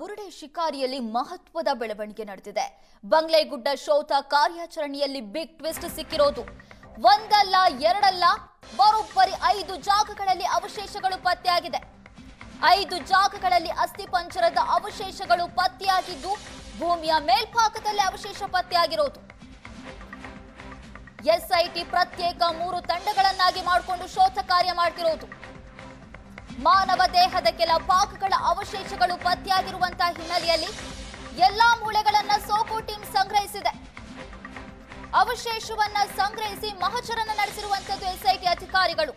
ಬುರುಡೆ ಶಿಕಾರಿಯಲ್ಲಿ ಮಹತ್ವದ ಬೆಳವಣಿಗೆ ನಡೆದಿದೆ. ಬಂಗ್ಲೆಗುಡ್ಡ ಶೋಧ ಕಾರ್ಯಾಚರಣೆಯಲ್ಲಿ ಬಿಗ್ ಟ್ವಿಸ್ಟ್ ಸಿಕ್ಕಿರೋದು. ಒಂದಲ್ಲ, ಎರಡಲ್ಲ, ಬರೋಬ್ಬರಿ ಐದು ಜಾಗಗಳಲ್ಲಿ ಅವಶೇಷಗಳು ಪತ್ತೆಯಾಗಿದೆ. ಐದು ಜಾಗಗಳಲ್ಲಿ ಅಸ್ಥಿಪಂಜರದ ಅವಶೇಷಗಳು ಪತ್ತೆಯಾಗಿದ್ದು, ಭೂಮಿಯ ಮೇಲ್ಭಾಗದಲ್ಲಿ ಅವಶೇಷ ಪತ್ತೆಯಾಗಿರೋದು. ಎಸ್ಐಟಿ ಪ್ರತ್ಯೇಕ ಮೂರು ತಂಡಗಳನ್ನಾಗಿ ಮಾಡಿಕೊಂಡು ಶೋಧ ಕಾರ್ಯ ಮಾಡ್ತಿರೋದು. ಮಾನವ ದೇಹದ ಕೆಲ ಭಾಗಗಳ ಅವಶೇಷಗಳು ಪತ್ತೆಯಾಗಿರುವಂತಹ ಹಿನ್ನೆಲೆಯಲ್ಲಿ ಎಲ್ಲಾ ಮೂಳೆಗಳನ್ನ ಸೋಕು ಟೀಮ್ ಸಂಗ್ರಹಿಸಿದೆ. ಅವಶೇಷವನ್ನ ಸಂಗ್ರಹಿಸಿ ಮಹಚರಣ ನಡೆಸಿರುವಂತದ್ದು ಎಸ್ಐಟಿ ಅಧಿಕಾರಿಗಳು.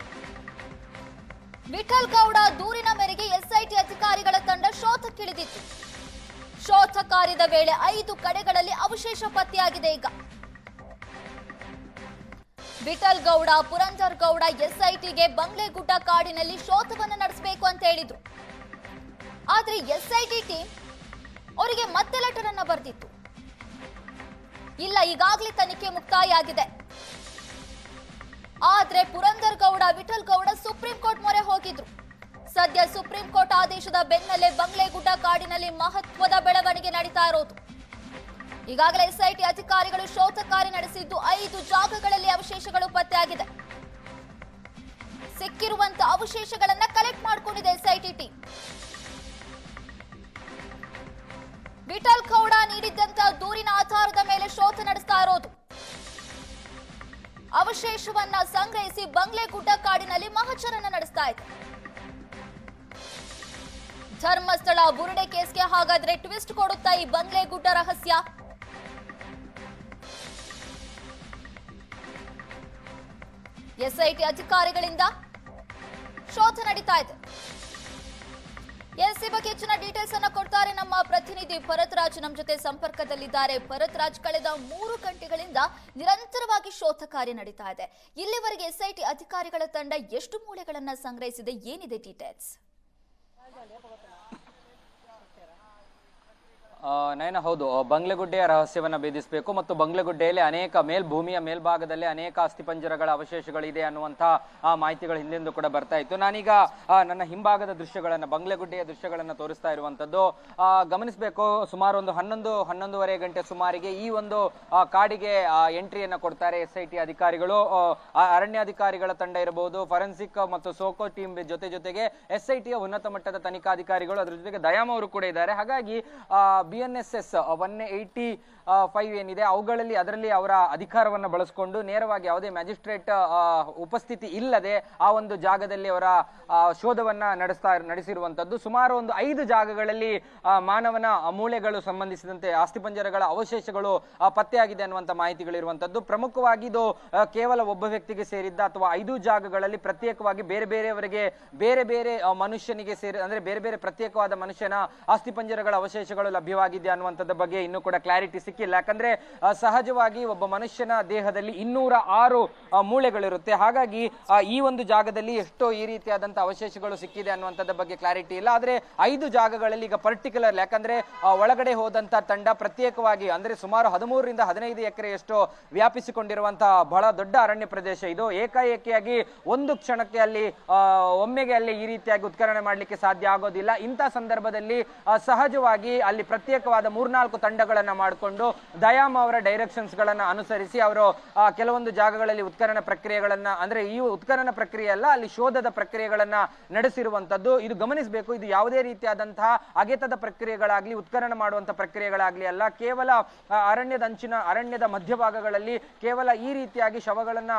ವಿಠಲ್ ಗೌಡ ದೂರಿನ ಮೇರೆಗೆ ಎಸ್ಐಟಿ ಅಧಿಕಾರಿಗಳ ತಂಡ ಶೋಧಕ್ಕಿಳಿದಿತ್ತು ಶೋಧ ಕಾರ್ಯದ ವೇಳೆ ಐದು ಕಡೆಗಳಲ್ಲಿ ಅವಶೇಷ ಪತ್ತೆಯಾಗಿದೆ ಈಗ. ವಿಠಲ್ ಗೌಡ, ಪುರಂದರ್ ಗೌಡ ಎಸ್ಐಟಿಗೆ ಬಂಗ್ಲೆಗುಡ್ಡ ಕಾಡಿನಲ್ಲಿ ಶೋಧವನ್ನು ನಡೆಸಬೇಕು ಅಂತ ಹೇಳಿದ್ರು. ಆದ್ರೆ ಎಸ್ಐಟಿ ಟೀಮ್ ಅವರಿಗೆ ಮತ್ತೆ ಲೆಟರ್ ಅನ್ನ ಬರೆದಿತ್ತು. ಇಲ್ಲ, ಈಗಾಗಲೇ ತನಿಖೆ ಮುಕ್ತಾಯ ಆಗಿದೆ. ಆದ್ರೆ ಪುರಂದರ್ ಗೌಡ, ವಿಠಲ್ ಗೌಡ ಸುಪ್ರೀಂ ಕೋರ್ಟ್ ಮೊರೆ ಹೋಗಿದ್ರು. ಸದ್ಯ ಸುಪ್ರೀಂ ಕೋರ್ಟ್ ಆದೇಶದ ಬೆನ್ನಲ್ಲೇ ಬಂಗ್ಲೆಗುಡ್ಡ ಕಾಡಿನಲ್ಲಿ ಮಹತ್ವದ ಬೆಳವಣಿಗೆ ನಡೀತಾ ಇರೋದು. ಈಗಾಗಲೇ ಎಸ್ಐಟಿ ಅಧಿಕಾರಿಗಳು ಶೋಧ ಕಾರ್ಯ ನಡೆಸಿದ್ದು ಐದು ಜಾಗಗಳಲ್ಲಿ ಅವಶೇಷಗಳು ಪತ್ತೆಯಾಗಿದೆ. ಸಿಕ್ಕಿರುವಂತಹ ಅವಶೇಷಗಳನ್ನ ಕಲೆಕ್ಟ್ ಮಾಡಿಕೊಂಡಿದೆ ಎಸ್ಐಟಿ ಟೀಮ್ ವಿಠಲ್ ಗೌಡ ನೀಡಿದ್ದಂತಹ ದೂರಿನ ಆಧಾರದ ಮೇಲೆ ಶೋಧ ನಡೆಸ್ತಾ ಇರೋದು. ಅವಶೇಷವನ್ನ ಸಂಗ್ರಹಿಸಿ ಬಂಗ್ಲೆಗುಡ್ಡ ಕಾಡಿನಲ್ಲಿ ಮಹಾಚರನ ನಡೆಸ್ತಾ ಇದೆ. ಧರ್ಮಸ್ಥಳ ಬುರುಡೆ ಕೇಸ್ಗೆ ಹಾಗಾದ್ರೆ ಟ್ವಿಸ್ಟ್ ಕೊಡುತ್ತಾ ಈ ಬಂಗ್ಲೆಗುಡ್ಡ ರಹಸ್ಯ? ಎಸ್ಐಟಿ ಅಧಿಕಾರಿಗಳಿಂದ ಶೋಧ ನಡೀತಾ ಇದೆ. ಎಸ್ ಈ ಬಗ್ಗೆ ಹೆಚ್ಚಿನ ಡೀಟೇಲ್ಸ್ ಅನ್ನ ಕೊಡ್ತಾರೆ ನಮ್ಮ ಪ್ರತಿನಿಧಿ ಭರತ್ ರಾಜ್ ನಮ್ಮ ಜೊತೆ ಸಂಪರ್ಕದಲ್ಲಿದ್ದಾರೆ ಭರತ್ ರಾಜ್ ಕಳೆದ ಮೂರು ಗಂಟೆಗಳಿಂದ ನಿರಂತರವಾಗಿ ಶೋಧ ಕಾರ್ಯ ನಡೀತಾ ಇದೆ. ಇಲ್ಲಿವರೆಗೆ ಎಸ್ಐಟಿ ಅಧಿಕಾರಿಗಳ ತಂಡ ಎಷ್ಟು ಮೂಳೆಗಳನ್ನ ಸಂಗ್ರಹಿಸಿದೆ? ಏನಿದೆ ಡೀಟೇಲ್ಸ್ ನಯನ, ಹೌದು. ಬಂಗ್ಲೆಗುಡ್ಡೆಯ ರಹಸ್ಯವನ್ನ ಭೇದಿಸಬೇಕು ಮತ್ತು ಬಂಗ್ಲೆಗುಡ್ಡೆಯಲ್ಲಿ ಅನೇಕ ಮೇಲ್ಭೂಮಿಯ ಮೇಲ್ಭಾಗದಲ್ಲಿ ಅನೇಕ ಅಸ್ಥಿಪಂಜರಗಳ ಅವಶೇಷಗಳಿದೆ ಅನ್ನುವಂತಹ ಮಾಹಿತಿಗಳು ಹಿಂದೆಂದು ಕೂಡ ಬರ್ತಾ ಇತ್ತು. ನಾನೀಗ ನನ್ನ ಹಿಂಭಾಗದ ದೃಶ್ಯಗಳನ್ನ, ಬಂಗ್ಲೆಗುಡ್ಡೆಯ ದೃಶ್ಯಗಳನ್ನ ತೋರಿಸ್ತಾ ಇರುವಂತದ್ದು ಗಮನಿಸಬೇಕು ಸುಮಾರು ಒಂದು ಹನ್ನೊಂದು, ಹನ್ನೊಂದುವರೆ ಗಂಟೆ ಸುಮಾರಿಗೆ ಈ ಒಂದು ಕಾಡಿಗೆ ಎಂಟ್ರಿಯನ್ನ ಕೊಡ್ತಾರೆ ಎಸ್ ಐ ಟಿ ಅಧಿಕಾರಿಗಳು. ಅರಣ್ಯಾಧಿಕಾರಿಗಳ ತಂಡ ಇರಬಹುದು ಫೋರೆನ್ಸಿಕ್ ಮತ್ತು ಸೋಕೋ ಟೀಮ್ ಜೊತೆ ಜೊತೆಗೆ ಎಸ್ ಐ ಟಿಯ ಉನ್ನತ ಮಟ್ಟದ ತನಿಖಾಧಿಕಾರಿಗಳು, ಅದರ ಜೊತೆಗೆ ದಯಾಮ್ ಅವರು ಕೂಡ ಇದ್ದಾರೆ. ಹಾಗಾಗಿ B N S S one eighty five ಏನಿದೆ, ಅವುಗಳಲ್ಲಿ ಅದರಲ್ಲಿ ಅವರ ಅಧಿಕಾರವನ್ನು ಬಳಸಿಕೊಂಡು ನೇರವಾಗಿ ಯಾವುದೇ ಮ್ಯಾಜಿಸ್ಟ್ರೇಟ್ ಉಪಸ್ಥಿತಿ ಇಲ್ಲದೆ ಆ ಒಂದು ಜಾಗದಲ್ಲಿ ಅವರ ಶೋಧವನ್ನ ನಡೆಸ್ತಾ, ನಡೆಸಿರುವಂತದ್ದು. ಸುಮಾರು ಒಂದು ಐದು ಜಾಗಗಳಲ್ಲಿ ಮಾನವನ ಮೂಳೆಗಳು ಸಂಬಂಧಿಸಿದಂತೆ ಅಸ್ಥಿಪಂಜರಗಳ ಅವಶೇಷಗಳು ಪತ್ತೆಯಾಗಿದೆ ಅನ್ನುವಂಥ ಮಾಹಿತಿಗಳಿರುವಂತದ್ದು. ಪ್ರಮುಖವಾಗಿ ಇದು ಕೇವಲ ಒಬ್ಬ ವ್ಯಕ್ತಿಗೆ ಸೇರಿದ್ದ ಅಥವಾ ಐದು ಜಾಗಗಳಲ್ಲಿ ಪ್ರತ್ಯೇಕವಾಗಿ ಬೇರೆ ಬೇರೆಯವರಿಗೆ ಬೇರೆ ಬೇರೆ ಮನುಷ್ಯನಿಗೆ ಸೇರಿ, ಅಂದ್ರೆ ಬೇರೆ ಬೇರೆ ಪ್ರತ್ಯೇಕವಾದ ಮನುಷ್ಯನ ಅಸ್ಥಿಪಂಜರಗಳ ಅವಶೇಷಗಳು ಲಭ್ಯವಾಗಿದೆ ಅನ್ನುವಂಥದ್ದು ಬಗ್ಗೆ ಇನ್ನೂ ಕೂಡ ಕ್ಲಾರಿಟಿ ಸಿಕ್ಕಿಲ್ಲ. ಯಾಕಂದ್ರೆ ಸಹಜವಾಗಿ ಒಬ್ಬ ಮನುಷ್ಯನ ದೇಹದಲ್ಲಿ ಇನ್ನೂರ ಆರು ಮೂಳೆಗಳಿರುತ್ತೆ. ಹಾಗಾಗಿ ಈ ಒಂದು ಜಾಗದಲ್ಲಿ ಎಷ್ಟೋ ಈ ರೀತಿಯಾದಂತಹ ಅವಶೇಷಗಳು ಸಿಕ್ಕಿದೆ ಅನ್ನುವಂಥದ್ದು ಬಗ್ಗೆ ಕ್ಲಾರಿಟಿ ಇಲ್ಲ. ಆದ್ರೆ, ಐದು ಜಾಗಗಳಲ್ಲಿ ಈಗ ಪರ್ಟಿಕ್ಯುಲರ್ ಯಾಕಂದ್ರೆ ಒಳಗಡೆ ಹೋದಂತ ತಂಡ ಪ್ರತ್ಯೇಕವಾಗಿ, ಅಂದ್ರೆ ಸುಮಾರು ಹದಿಮೂರರಿಂದ ಹದಿನೈದು ಎಕರೆಯಷ್ಟು ವ್ಯಾಪಿಸಿಕೊಂಡಿರುವಂತಹ ಬಹಳ ದೊಡ್ಡ ಅರಣ್ಯ ಪ್ರದೇಶ ಇದು. ಏಕಾಏಕಿಯಾಗಿ ಒಂದು ಕ್ಷಣಕ್ಕೆ ಅಲ್ಲಿ ಒಮ್ಮೆಗೆ ಅಲ್ಲಿ ಈ ರೀತಿಯಾಗಿ ಉತ್ಖನನ ಮಾಡಲಿಕ್ಕೆ ಸಾಧ್ಯ ಆಗೋದಿಲ್ಲ. ಇಂಥ ಸಂದರ್ಭದಲ್ಲಿ ಸಹಜವಾಗಿ ಅಲ್ಲಿ ಪ್ರತ್ಯೇಕವಾದ ಮೂರ್ನಾಲ್ಕು ತಂಡಗಳನ್ನ ಮಾಡಿಕೊಂಡು ದಯಾಮ ಅವರ ಡೈರೆಕ್ಷನ್ಸ್ ಗಳನ್ನ ಅನುಸರಿಸಿ ಅವರು ಕೆಲವೊಂದು ಜಾಗಗಳಲ್ಲಿ ಉತ್ಖನನ ಪ್ರಕ್ರಿಯೆಗಳನ್ನ, ಅಂದ್ರೆ ಈ ಉತ್ಖನನ ಪ್ರಕ್ರಿಯೆ ಅಲ್ಲ, ಅಲ್ಲಿ ಶೋಧದ ಪ್ರಕ್ರಿಯೆಗಳನ್ನ ನಡೆಸಿರುವಂತದ್ದು ಇದು ಗಮನಿಸಬೇಕು, ಇದು ಯಾವುದೇ ರೀತಿಯಾದಂತಹ ಅಗೆತದ ಪ್ರಕ್ರಿಯೆಗಳಾಗ್ಲಿ, ಉತ್ಖನನ ಮಾಡುವಂತ ಪ್ರಕ್ರಿಯೆಗಳಾಗ್ಲಿ ಅಲ್ಲ, ಕೇವಲ ಅರಣ್ಯದ ಅಂಚಿನ, ಅರಣ್ಯದ ಮಧ್ಯಭಾಗಗಳಲ್ಲಿ ಕೇವಲ ಈ ರೀತಿಯಾಗಿ ಶವಗಳನ್ನ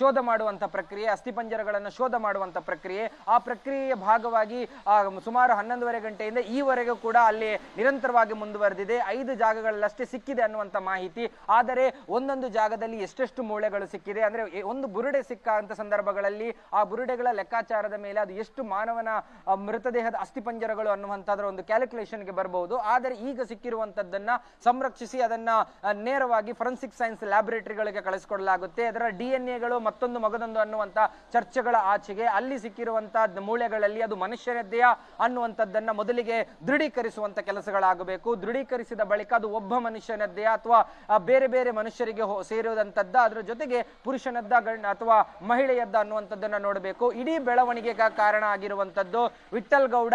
ಶೋಧ ಮಾಡುವಂತ ಪ್ರಕ್ರಿಯೆ, ಅಸ್ಥಿಪಂಜರಗಳನ್ನ ಶೋಧ ಮಾಡುವಂತ ಪ್ರಕ್ರಿಯೆ, ಆ ಪ್ರಕ್ರಿಯೆಯ ಭಾಗವಾಗಿ ಸುಮಾರು ಹನ್ನೊಂದುವರೆ ಗಂಟೆಯಿಂದ ಈವರೆಗೂ ಕೂಡ ಅಲ್ಲಿ ನಿರಂತರವಾಗಿ ಮುಂದುವರೆದಿದೆ. ಐದು ಜಾಗಗಳಲ್ಲಷ್ಟೇ ಸಿಕ್ಕಿದೆ ಅನ್ನುವಂತ ಮಾಹಿತಿ. ಆದರೆ ಒಂದೊಂದು ಜಾಗದಲ್ಲಿ ಎಷ್ಟೆಷ್ಟು ಮೂಳೆಗಳು ಸಿಕ್ಕಿದೆ? ಅಂದ್ರೆ ಒಂದು ಬುರುಡೆ ಸಿಕ್ಕ ಅಂತ ಸಂದರ್ಭಗಳಲ್ಲಿ ಆ ಬುರುಡೆಗಳ ಲೆಕ್ಕಾಚಾರದ ಮೇಲೆ ಅದು ಎಷ್ಟು ಮಾನವನ ಮೃತದೇಹದ ಅಸ್ಥಿಪಂಜರಗಳು ಅನ್ನುವಂಥದ್ರ ಒಂದು ಕ್ಯಾಲ್ಕುಲೇಷನ್ಗೆ ಬರಬಹುದು ಆದರೆ ಈಗ ಸಿಕ್ಕಿರುವಂತದ್ದನ್ನ ಸಂರಕ್ಷಿಸಿ ಅದನ್ನ ನೇರವಾಗಿ ಫೊರೆನ್ಸಿಕ್ ಸೈನ್ಸ್ ಲ್ಯಾಬೊರೇಟರಿಗಳಿಗೆ ಕಳಿಸಿಕೊಡಲಾಗುತ್ತೆ. ಅದರ ಡಿ ಎನ್ ಎಗಳು ಮತ್ತೊಂದು ಮಗದೊಂದು ಅನ್ನುವಂತ ಚರ್ಚೆಗಳ ಆಚೆಗೆ ಅಲ್ಲಿ ಸಿಕ್ಕಿರುವಂತಹ ಮೂಳೆಗಳಲ್ಲಿ ಅದು ಮನುಷ್ಯನದ್ದೆಯ ಅನ್ನುವಂಥದ್ದನ್ನ ಮೊದಲಿಗೆ ದೃಢೀಕರಿಸುವಂತ ಕೆಲಸಗಳಾಗಬೇಕು. ದೃಢೀಕರಿಸಬೇಕು ದೃಢೀಕರಿಸಿದ ಬಳಿಕ ಅದು ಒಬ್ಬ ಮನುಷ್ಯನದ್ದೇ ಅಥವಾ ಬೇರೆ ಬೇರೆ ಮನುಷ್ಯರಿಗೆ ಸೇರಿದಂಥದ್ದ, ಅದರ ಜೊತೆಗೆ ಪುರುಷನದ್ದ ಅಥವಾ ಮಹಿಳೆಯದ್ದ ಅನ್ನುವಂಥದ್ದನ್ನ ನೋಡಬೇಕು. ಇಡೀ ಬೆಳವಣಿಗೆಗೆ ಕಾರಣ ಆಗಿರುವಂತದ್ದು ವಿಠಲ್ ಗೌಡ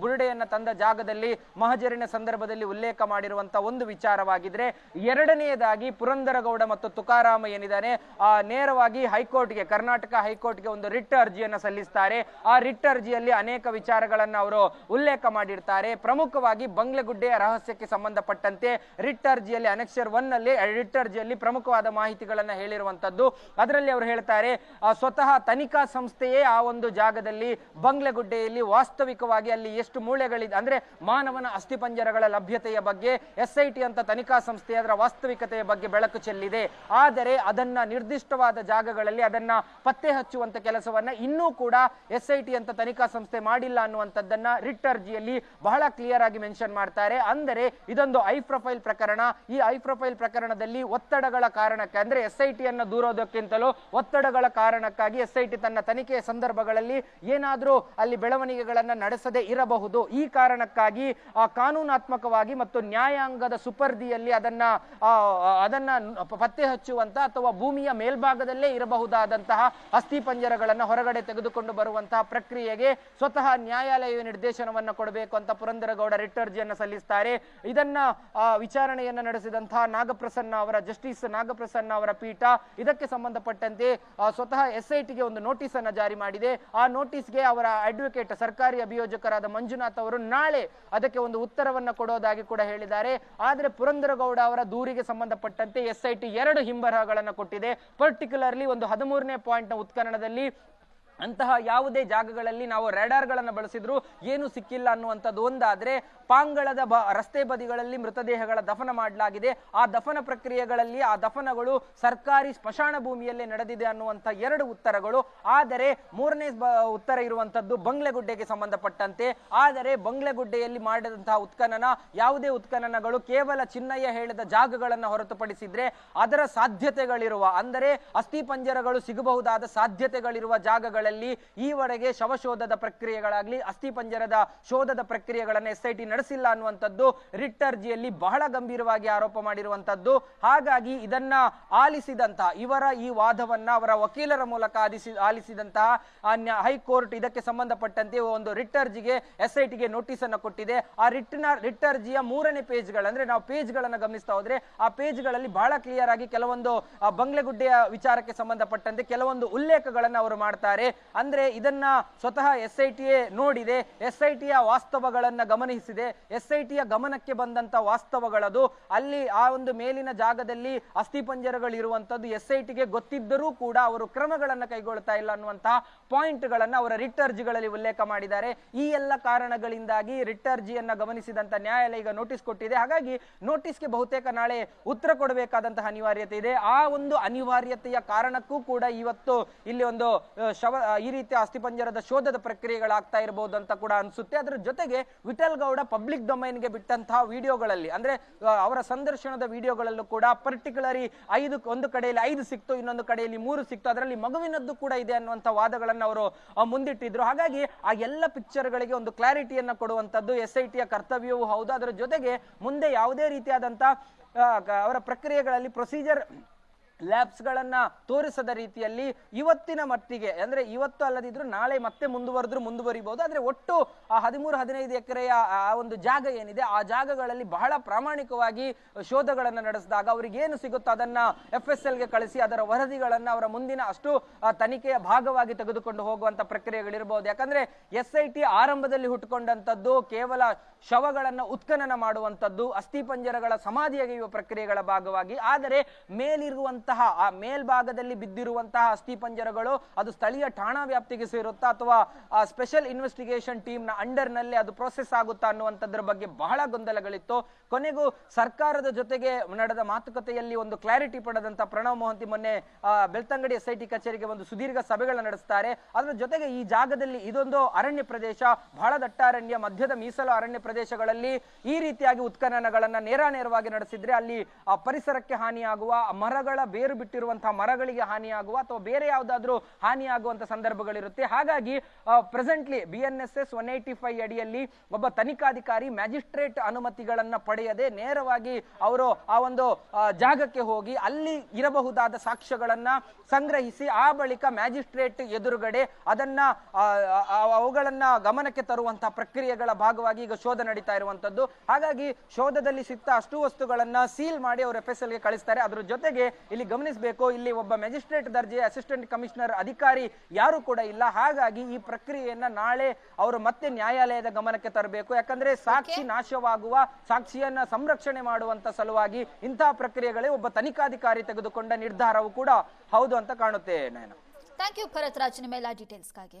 ಬುರುಡೆಯನ್ನು ತಂದ ಜಾಗದಲ್ಲಿ, ಮಹಜರಿನ ಸಂದರ್ಭದಲ್ಲಿ ಉಲ್ಲೇಖ ಮಾಡಿರುವಂತಹ ಒಂದು ವಿಚಾರವಾಗಿದ್ರೆ ಎರಡನೆಯದಾಗಿ ಪುರಂದರಗೌಡ ಮತ್ತು ತುಕಾರಾಮ ಏನಿದ್ದಾನೆ ಆ, ನೇರವಾಗಿ ಹೈಕೋರ್ಟ್ಗೆ, ಕರ್ನಾಟಕ ಹೈಕೋರ್ಟ್ಗೆ ಒಂದು ರಿಟ್ ಅರ್ಜಿಯನ್ನ ಸಲ್ಲಿಸ್ತಾರೆ. ಆ ರಿಟ್ ಅರ್ಜಿಯಲ್ಲಿ ಅನೇಕ ವಿಚಾರಗಳನ್ನ ಅವರು ಉಲ್ಲೇಖ ಮಾಡಿರ್ತಾರೆ. ಪ್ರಮುಖವಾಗಿ ಬಂಗ್ಲೆಗುಡ್ಡೆಯ ರಹಸ್ಯಕ್ಕೆ ಸಂಬಂಧಪಟ್ಟಂತೆ ರಿಟ್ ಅರ್ಜಿಯಲ್ಲಿ ಅನೆಕ್ಷರ್ ಒನ್ನಲ್ಲಿ ರಿಟ್ ಅರ್ಜಿಯಲ್ಲಿ ಪ್ರಮುಖವಾದ ಮಾಹಿತಿಗಳನ್ನ ಹೇಳಿರುವಂತದ್ದು. ಅದರಲ್ಲಿ ಅವರು ಹೇಳ್ತಾರೆ ಸ್ವತಃ ತನಿಖಾ ಸಂಸ್ಥೆಯೇ ಆ ಒಂದು ಜಾಗದಲ್ಲಿ ಬಂಗ್ಲೆಗುಡ್ಡೆಯಲ್ಲಿ ವಾಸ್ತವಿಕವಾಗಿ ಅಲ್ಲಿ ಎಷ್ಟು ಮೂಳೆಗಳಿದೆ, ಅಂದ್ರೆ ಮಾನವನ ಅಸ್ಥಿಪಂಜರಗಳ ಲಭ್ಯತೆಯ ಬಗ್ಗೆ, ಎಸ್ ಐ ಅಂತ ತನಿಖಾ ಸಂಸ್ಥೆ ಅದರ ವಾಸ್ತವಿಕತೆಯ ಬಗ್ಗೆ ಬೆಳಕು ಚೆಲ್ಲಿದೆ. ಆದರೆ ಅದನ್ನ ನಿರ್ದಿಷ್ಟವಾದ ಜಾಗಗಳಲ್ಲಿ ಅದನ್ನ ಪತ್ತೆ ಹಚ್ಚುವಂತ ಕೆಲಸವನ್ನ ಇನ್ನೂ ಕೂಡ ಎಸ್ ಐ ಟಿ ಅಂತ ತನಿಖಾ ಸಂಸ್ಥೆ ಮಾಡಿಲ್ಲ ಅನ್ನುವಂಥದ್ದನ್ನ ರಿಟ್ ಅರ್ಜಿಯಲ್ಲಿ ಬಹಳ ಕ್ಲಿಯರ್ ಆಗಿ ಮೆನ್ಷನ್ ಮಾಡ್ತಾರೆ ಅಂದರೆ ಇದೊಂದು ಐ ಪ್ರೊಫೈಲ್ ಪ್ರಕರಣ. ಈ ಐ ಪ್ರೊಫೈಲ್ ಪ್ರಕರಣದಲ್ಲಿ ಒತ್ತಡಗಳ ಕಾರಣಕ್ಕೆ ಅಂದ್ರೆ ಎಸ್ ಐ ಟಿಯನ್ನು ದೂರೋದಕ್ಕಿಂತಲೂ ಒತ್ತಡಗಳ ಕಾರಣಕ್ಕಾಗಿ ಎಸ್ ಐ ತನ್ನ ತನಿಖೆಯ ಸಂದರ್ಭಗಳಲ್ಲಿ ಏನಾದರೂ ಅಲ್ಲಿ ಬೆಳವಣಿಗೆಗಳನ್ನು ನಡೆಸದೇ ಇರಬಹುದು. ಈ ಕಾರಣಕ್ಕಾಗಿ ಆ, ಕಾನೂನಾತ್ಮಕವಾಗಿ ಮತ್ತು ನ್ಯಾಯಾಂಗದ ಸುಪರ್ದಿಯಲ್ಲಿ ಅದನ್ನ ಅದನ್ನ ಪತ್ತೆ ಹಚ್ಚುವಂತಹ ಅಥವಾ ಭೂಮಿಯ ಮೇಲ್ಭಾಗದಲ್ಲೇ ಇರಬಹುದಾದಂತಹ ಅಸ್ಥಿಪಂಜರಗಳನ್ನ ಹೊರಗಡೆ ತೆಗೆದುಕೊಂಡು ಬರುವಂತಹ ಪ್ರಕ್ರಿಯೆಗೆ ಸ್ವತಃ ನ್ಯಾಯಾಲಯ ನಿರ್ದೇಶನವನ್ನು ಕೊಡಬೇಕು ಅಂತ ಪುರಂದರಗೌಡ ರಿಟ್ ಅರ್ಜಿಯನ್ನ ಸಲ್ಲಿಸ್ತಾರೆ. ಇದನ್ನ ವಿಚಾರಣೆಯನ್ನ ನಡೆಸಿದಂತಹ ನಾಗಪ್ರಸನ್ನ ಅವರ, ಜಸ್ಟಿಸ್ ನಾಗಪ್ರಸನ್ನ ಅವರ ಪೀಠ ಇದಕ್ಕೆ ಸಂಬಂಧಪಟ್ಟಂತೆ ಸ್ವತಃ ಎಸ್ಗೆ ಒಂದು ನೋಟಿಸ್ ಅನ್ನ ಜಾರಿ ಮಾಡಿದೆ. ಆ ನೋಟಿಸ್ಗೆ ಅವರ ಅಡ್ವೊಕೇಟ್, ಸರ್ಕಾರಿ ಅಭಿಯೋಜಕರಾದ ಮಂಜುನಾಥ್ ಅವರು ನಾಳೆ ಅದಕ್ಕೆ ಒಂದು ಉತ್ತರವನ್ನ ಕೊಡೋದಾಗಿ ಕೂಡ ಹೇಳಿದ್ದಾರೆ. ಆದ್ರೆ ಪುರಂದರಗೌಡ ಅವರ ದೂರಿಗೆ ಸಂಬಂಧಪಟ್ಟಂತೆ ಎಸ್ ಐ ಎರಡು ಹಿಂಬರಹಗಳನ್ನ ಕೊಟ್ಟಿದೆ. ಪರ್ಟಿಕ್ಯುಲರ್ಲಿ ಒಂದು ಹದಿಮೂರನೇ ಪಾಯಿಂಟ್ನ ಉತ್ಖನನದಲ್ಲಿ ಅಂತಹ ಯಾವುದೇ ಜಾಗಗಳಲ್ಲಿ ನಾವು ರೇಡಾರ್ಗಳನ್ನು ಬಳಸಿದ್ರು ಏನು ಸಿಕ್ಕಿಲ್ಲ ಅನ್ನುವಂಥದ್ದು ಒಂದಾದರೆ ಪಾಂಗಳದ ಬ, ರಸ್ತೆ ಬದಿಗಳಲ್ಲಿ ಮೃತದೇಹಗಳ ದಫನ ಮಾಡಲಾಗಿದೆ. ಆ ದಫನ ಪ್ರಕ್ರಿಯೆಗಳಲ್ಲಿ ಆ ದಫನಗಳು ಸರ್ಕಾರಿ ಸ್ಮಶಾನ ಭೂಮಿಯಲ್ಲೇ ನಡೆದಿದೆ ಅನ್ನುವಂಥ ಎರಡು ಉತ್ತರಗಳು. ಆದರೆ ಮೂರನೇ ಉತ್ತರ ಇರುವಂಥದ್ದು ಬಂಗ್ಲೆಗುಡ್ಡೆಗೆ ಸಂಬಂಧಪಟ್ಟಂತೆ. ಆದರೆ ಬಂಗ್ಲೆಗುಡ್ಡೆಯಲ್ಲಿ ಮಾಡಿದಂತಹ ಉತ್ಖನನ ಯಾವುದೇ ಉತ್ಖನನಗಳು ಕೇವಲ ಚಿನ್ನಯ್ಯ ಹೇಳಿದ ಜಾಗಗಳನ್ನು ಹೊರತುಪಡಿಸಿದ್ರೆ ಅದರ ಸಾಧ್ಯತೆಗಳಿರುವ, ಅಂದರೆ ಅಸ್ಥಿಪಂಜರಗಳು ಸಿಗಬಹುದಾದ ಸಾಧ್ಯತೆಗಳಿರುವ ಜಾಗಗಳಲ್ಲಿ ಈವರೆಗೆ ಶವಶೋಧದ ಪ್ರಕ್ರಿಯೆಗಳಾಗಲಿ ಅಸ್ಥಿಪಂಜರದ ಶೋಧದ ಪ್ರಕ್ರಿಯೆಗಳನ್ನು ಎಸ್ ಐ ಟಿ ನಡೆಸಿಲ್ಲ ಅನ್ನುವಂಥದ್ದು ರಿಟ್ ಅರ್ಜಿಯಲ್ಲಿ ಬಹಳ ಗಂಭೀರವಾಗಿ ಆರೋಪ ಮಾಡಿರುವಂತದ್ದು ಹಾಗಾಗಿ ಇದನ್ನ ಆಲಿಸಿದಂತಹ ಇವರ ಈ ವಾದವನ್ನ ಅವರ ವಕೀಲರ ಮೂಲಕ ಆಲಿಸಿ ಆಲಿಸಿದಂತಹ ಹೈಕೋರ್ಟ್ ಇದಕ್ಕೆ ಸಂಬಂಧಪಟ್ಟಂತೆ ಒಂದು ರಿಟ್ ಅರ್ಜಿಗೆ ಎಸ್ ಐ ಟಿಗೆ ನೋಟಿಸ್ ಅನ್ನು ಕೊಟ್ಟಿದೆ. ಆ ರಿಟ್ನ ರಿಟ್ ಅರ್ಜಿಯ ಮೂರನೇ ಪೇಜ್ಗಳು ಅಂದ್ರೆ ನಾವು ಪೇಜ್ಗಳನ್ನು ಗಮನಿಸ್ತಾ ಹೋದ್ರೆ ಆ ಪೇಜ್ಗಳಲ್ಲಿ ಬಹಳ ಕ್ಲಿಯರ್ ಆಗಿ ಕೆಲವೊಂದು ಬಂಗ್ಲೆಗುಡ್ಡೆಯ ವಿಚಾರಕ್ಕೆ ಸಂಬಂಧಪಟ್ಟಂತೆ ಕೆಲವೊಂದು ಉಲ್ಲೇಖಗಳನ್ನು ಅವರು ಮಾಡ್ತಾರೆ. ಅಂದ್ರೆ ಇದನ್ನ ಸ್ವತಃ ಎಸ್ ಐ ಟಿ ನೋಡಿದೆ ಎಸ್ ಐ ಟಿಯ ವಾಸ್ತವಗಳನ್ನ ಗಮನಿಸಿದೆ ಎಸ್ ಐ ಟಿಯ ಗಮನಕ್ಕೆ ಬಂದಂತ ವಾಸ್ತವಗಳದು. ಅಲ್ಲಿ ಆ ಒಂದು ಮೇಲಿನ ಜಾಗದಲ್ಲಿ ಅಸ್ಥಿಪಂಜರಗಳಿರುವಂಥದ್ದು ಎಸ್ ಐ ಟಿಗೆ ಗೊತ್ತಿದ್ದರೂ ಕೂಡ ಅವರು ಕ್ರಮಗಳನ್ನ ಕೈಗೊಳ್ತಾ ಇಲ್ಲ ಅನ್ನುವಂತಹ ಪಾಯಿಂಟ್ ಗಳನ್ನ ಅವರ ರಿಟರ್ಜಿಗಳಲ್ಲಿ ಉಲ್ಲೇಖ ಮಾಡಿದ್ದಾರೆ. ಈ ಎಲ್ಲ ಕಾರಣಗಳಿಂದಾಗಿ ರಿಟ್ ಅರ್ಜಿಯನ್ನ ಗಮನಿಸಿದಂತ ನ್ಯಾಯಾಲಯ ಈಗ ನೋಟಿಸ್ ಕೊಟ್ಟಿದೆ. ಹಾಗಾಗಿ ನೋಟಿಸ್ಗೆ ಬಹುತೇಕ ನಾಳೆ ಉತ್ತರ ಕೊಡಬೇಕಾದಂತಹ ಅನಿವಾರ್ಯತೆ ಇದೆ. ಆ ಒಂದು ಅನಿವಾರ್ಯತೆಯ ಕಾರಣಕ್ಕೂ ಕೂಡ ಇವತ್ತು ಇಲ್ಲಿ ಒಂದು ಶವ ಈ ರೀತಿಯ ಅಸ್ಥಿಪಂಜರದ ಶೋಧದ ಪ್ರಕ್ರಿಯೆಗಳಾಗ್ತಾ ಇರಬಹುದು ಅಂತ ಕೂಡ ಅನ್ಸುತ್ತೆ. ಅದರ ಜೊತೆಗೆ ವಿಠಲ್ ಗೌಡ ಪಬ್ಲಿಕ್ ಡೊಮೈನ್ಗೆ ಬಿಟ್ಟಂತಹ ವಿಡಿಯೋಗಳಲ್ಲಿ ಅಂದ್ರೆ ಅವರ ಸಂದರ್ಶನದ ವಿಡಿಯೋಗಳಲ್ಲೂ ಕೂಡ ಪರ್ಟಿಕ್ಯುಲರಿ ಐದು, ಒಂದು ಕಡೆಯಲ್ಲಿ ಐದು ಸಿಕ್ತು, ಇನ್ನೊಂದು ಕಡೆಯಲ್ಲಿ ಮೂರು ಸಿಕ್ತು, ಅದರಲ್ಲಿ ಮಗುವಿನದ್ದು ಕೂಡ ಇದೆ ಅನ್ನುವಂಥ ವಾದಗಳನ್ನು ಅವರು ಮುಂದಿಟ್ಟಿದ್ರು. ಹಾಗಾಗಿ ಆ ಎಲ್ಲ ಪಿಕ್ಚರ್ಗಳಿಗೆ ಒಂದು ಕ್ಲಾರಿಟಿಯನ್ನು ಕೊಡುವಂಥದ್ದು ಎಸ್ ಐ ಟಿಯ ಕರ್ತವ್ಯವೂ ಹೌದು. ಅದರ ಜೊತೆಗೆ ಮುಂದೆ ಯಾವುದೇ ರೀತಿಯಾದಂಥ ಅವರ ಪ್ರಕ್ರಿಯೆಗಳಲ್ಲಿ ಪ್ರೊಸೀಜರ್ ಲ್ಯಾಬ್ಸ್ಗಳನ್ನ ತೋರಿಸದ ರೀತಿಯಲ್ಲಿ ಇವತ್ತಿನ ಮಟ್ಟಿಗೆ, ಅಂದ್ರೆ ಇವತ್ತು ಅಲ್ಲದಿದ್ರು ನಾಳೆ ಮತ್ತೆ ಮುಂದುವರೆದ್ರು ಮುಂದುವರಿಬಹುದು ಆದ್ರೆ ಒಟ್ಟು ಆ ಹದಿಮೂರು, ಹದಿನೈದು ಎಕರೆಯ ಆ ಒಂದು ಜಾಗ ಏನಿದೆ, ಆ ಜಾಗಗಳಲ್ಲಿ ಬಹಳ ಪ್ರಾಮಾಣಿಕವಾಗಿ ಶೋಧಗಳನ್ನ ನಡೆಸಿದಾಗ ಅವರಿಗೆ ಏನು ಸಿಗುತ್ತೋ ಅದನ್ನ ಎಫ್ ಎಸ್ ಎಲ್ಗೆ ಕಳಿಸಿ ಅದರ ವರದಿಗಳನ್ನ ಅವರ ಮುಂದಿನ ಅಷ್ಟು ತನಿಖೆಯ ಭಾಗವಾಗಿ ತೆಗೆದುಕೊಂಡು ಹೋಗುವಂತ ಪ್ರಕ್ರಿಯೆಗಳಿರಬಹುದು ಯಾಕಂದ್ರೆ ಎಸ್ ಐ ಟಿ ಆರಂಭದಲ್ಲಿ ಹುಟ್ಟುಕೊಂಡಂತದ್ದು ಕೇವಲ ಶವಗಳನ್ನ ಉತ್ಖನನ ಮಾಡುವಂತದ್ದು ಅಸ್ಥಿಪಂಜರಗಳ ಸಮಾಧಿಯಾಗಿರುವ ಪ್ರಕ್ರಿಯೆಗಳ ಭಾಗವಾಗಿ. ಆದರೆ ಮೇಲಿರುವಂತಹ ಆ ಮೇಲ್ಭಾಗದಲ್ಲಿ ಬಿದ್ದಿರುವಂತಹ ಅಸ್ಥಿಪಂಜರಗಳು ಅದು ಸ್ಥಳೀಯ ಠಾಣಾ ವ್ಯಾಪ್ತಿಗೆ ಸೇರುತ್ತಾ ಅಥವಾ ಸ್ಪೆಷಲ್ ಇನ್ವೆಸ್ಟಿಗೇಷನ್ ಟೀಮ್ನ ಅಂಡರ್ನಲ್ಲಿ ಅದು ಪ್ರೊಸೆಸ್ ಆಗುತ್ತಾ ಅನ್ನುವಂಥದ್ರ ಬಗ್ಗೆ ಬಹಳ ಗೊಂದಲಗಳಿತ್ತು. ಕೊನೆಗೂ ಸರ್ಕಾರದ ಜೊತೆಗೆ ನಡೆದ ಮಾತುಕತೆಯಲ್ಲಿ ಒಂದು ಕ್ಲಾರಿಟಿ ಪಡೆದಂತ ಪ್ರಣವ್ ಮೊಹಂತಿ ಮೊನ್ನೆ ಆ, ಬೆಳ್ತಂಗಡಿ ಎಸ್ ಕಚೇರಿಗೆ ಒಂದು ಸುದೀರ್ಘ ಸಭೆಗಳನ್ನು ನಡೆಸ್ತಾರೆ. ಅದರ ಜೊತೆಗೆ ಈ ಜಾಗದಲ್ಲಿ ಇದೊಂದು ಅರಣ್ಯ ಪ್ರದೇಶ ಬಹಳ ದಟ್ಟಾರಣ್ಯ ಮಧ್ಯದ ಮೀಸಲು ಅರಣ್ಯ ಪ್ರದೇಶಗಳಲ್ಲಿ ಈ ರೀತಿಯಾಗಿ ಉತ್ಖನನಗಳನ್ನು ನೇರ ನೇರವಾಗಿ ನಡೆಸಿದ್ರೆ ಅಲ್ಲಿ ಆ ಪರಿಸರಕ್ಕೆ ಹಾನಿಯಾಗುವ ಮರಗಳ ಬೇರು ಬಿಟ್ಟಿರುವಂತಹ ಮರಗಳಿಗೆ ಹಾನಿಯಾಗುವ ಅಥವಾ ಬೇರೆ ಯಾವುದಾದ್ರೂ ಹಾನಿಯಾಗುವಂತ ಸಂದರ್ಭಗಳಿರುತ್ತೆ. ಹಾಗಾಗಿ presently B N S S one eighty five ಅಡಿಯಲ್ಲಿ ಒಬ್ಬ ತನಿಖಾಧಿಕಾರಿ ಮ್ಯಾಜಿಸ್ಟ್ರೇಟ್ ಅನುಮತಿಗಳನ್ನ ಪಡೆಯದೆ ನೇರವಾಗಿ ಅವರು ಆ ಒಂದು ಜಾಗಕ್ಕೆ ಹೋಗಿ ಅಲ್ಲಿ ಇರಬಹುದಾದ ಸಾಕ್ಷ್ಯಗಳನ್ನ ಸಂಗ್ರಹಿಸಿ ಆ ಬಳಿಕ ಮ್ಯಾಜಿಸ್ಟ್ರೇಟ್ ಎದುರುಗಡೆ ಅದನ್ನ ಅವುಗಳನ್ನ ಗಮನಕ್ಕೆ ತರುವಂತಹ ಪ್ರಕ್ರಿಯೆಗಳ ಭಾಗವಾಗಿ ಈಗ ಶೋಧ ನಡೀತಾ ಇರುವಂತದ್ದು ಹಾಗಾಗಿ ಶೋಧದಲ್ಲಿ ಸಿಕ್ತ ಅಷ್ಟು ವಸ್ತುಗಳನ್ನ ಸೀಲ್ ಮಾಡಿ ಅವರು ಎಫ್ ಎಸ್ ಎಲ್ಗೆ ಕಳಿಸ್ತಾರೆ. ಅದ್ರ ಜೊತೆಗೆ ಇಲ್ಲಿ ಗಮನಿಸಬೇಕು. ಇಲ್ಲಿ ಒಬ್ಬ ಮ್ಯಾಜಿಸ್ಟ್ರೇಟ್ ದರ್ಜೆ ಅಸಿಸ್ಟೆಂಟ್ ಕಮಿಷನರ್ ಅಧಿಕಾರಿ ಯಾರು ಕೂಡ ಇಲ್ಲ. ಹಾಗಾಗಿ ಈ ಪ್ರಕ್ರಿಯೆಯನ್ನ ನಾಳೆ ಅವರು ಮತ್ತೆ ನ್ಯಾಯಾಲಯದ ಗಮನಕ್ಕೆ ತರಬೇಕು. ಯಾಕಂದ್ರೆ ಸಾಕ್ಷಿ ನಾಶವಾಗುವ ಸಾಕ್ಷಿಯನ್ನ ಸಂರಕ್ಷಣೆ ಮಾಡುವಂತ ಸಲುವಾಗಿ ಇಂತಹ ಪ್ರಕ್ರಿಯೆಗಳೇ ಒಬ್ಬ ತನಿಖಾಧಿಕಾರಿ ತೆಗೆದುಕೊಂಡ ನಿರ್ಧಾರವು ಕೂಡ ಹೌದು ಅಂತ ಕಾಣುತ್ತೆ ನಾನು ಥ್ಯಾಂಕ್ ಯು ಭರತ್ ರಾಜ್. ನಿಮ್ಮೆಲ್ಲ ಡೀಟೇಲ್ಸ್ಗಾಗಿ